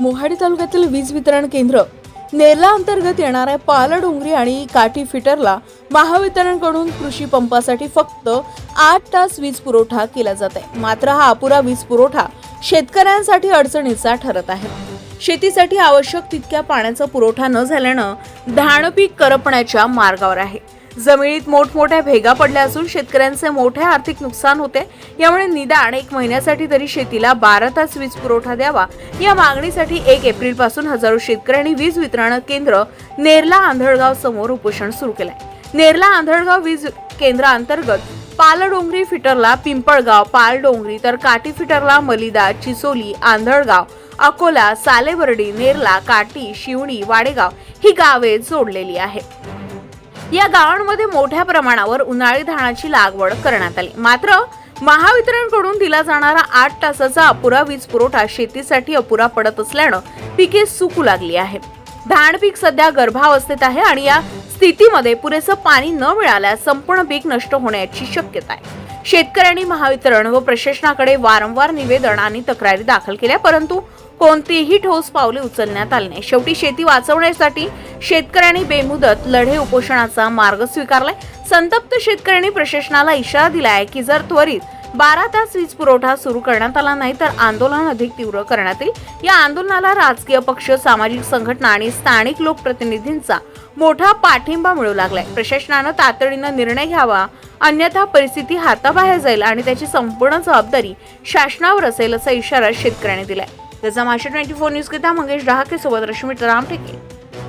मोहाडी तालुक्यातील वीज वितरण केंद्र. नेरला अंतर्गत येणाऱ्या पालडोंगरी आणि काठी फिटरला महावितरणकडून कृषी पंपासाठी फक्त आठ तास वीज पुरवठा केला जात आहे मात्र हा अपुरा वीज पुरवठा शेतकऱ्यांसाठी अडचणीचा ठरत आहे. शेतीसाठी आवश्यक तितक्या पाण्याचा पुरवठा न झाल्यानं धानपीक करपण्याच्या मार्गावर आहे. जमिनीत मोठमोठ्या भेगा पडल्या असून शेतकऱ्यांचे मोठे आर्थिक नुकसान होते. यामुळे निदान एक महिन्यासाठी तरी शेतीला बारा तास वीज पुरवठा द्यावा. या मागणीसाठी एक एप्रिलपासून हजारो शेतकऱ्यांनी वीज वितरण केंद्र नेरला आंधळगाव समोर उपोषण सुरू केलंय. नेरला आंधळगाव वीज केंद्रांतर्गत पालडोंगरी फिटरला पिंपळगाव पालडोंगरी तर काटी फिटरला मलिदा चिचोली आंधळगाव अकोला सालेबर्डी नेरला काटी शिवणी वाडेगाव ही गावे जोडलेली आहेत. या गावांमध्ये मोठ्या प्रमाणावर उन्हाळी धानाची लागवड करण्यात आली. मात्र महावितरणकडून दिला जाणारा आठ तासाचा अपुरा वीज पुरवठा शेतीसाठी अपुरा पडत असल्यानं पिके सुकू लागली आहे धान पीक सध्या गर्भावस्थेत आहे आणि या स्थितीमध्ये पुरेसं पाणी न मिळाल्यास संपूर्ण पीक नष्ट होण्याची शक्यता आहे. शेतकऱ्यांनी महावितरण व प्रशासनाकडे वारंवार निवेदन आणि तक्रारी दाखल केल्या परंतु कोणतीही ठोस पावले उचलण्यात आली नाही. शेवटी शेती वाचवण्यासाठी शेतकऱ्यांनी बेमुदत लढे उपोषणाचा मार्ग स्वीकारलाय. संतप्त शेतकऱ्यांनी प्रशासनाला इशारा दिलाय की जर त्वरित बारा तास वीज पुरवठा सुरू करण्यात आला नाही तर आंदोलन अधिक तीव्र करण्यात येईल. या आंदोलनाला राजकीय पक्ष सामाजिक संघटना आणि स्थानिक लोकप्रतिनिधींचा मोठा पाठिंबा मिळू लागलाय. प्रशासनानं तातडीनं निर्णय घ्यावा अन्यथा परिस्थिती हाताबाहेर जाईल आणि त्याची संपूर्ण जबाबदारी शासनावर असेल असा इशारा शेतकऱ्यांनी दिलाय. त्याचा माशे ट्वेंटी फोर न्यूज घेता मंगेश डहाके सोबत रश्मी रामटेके.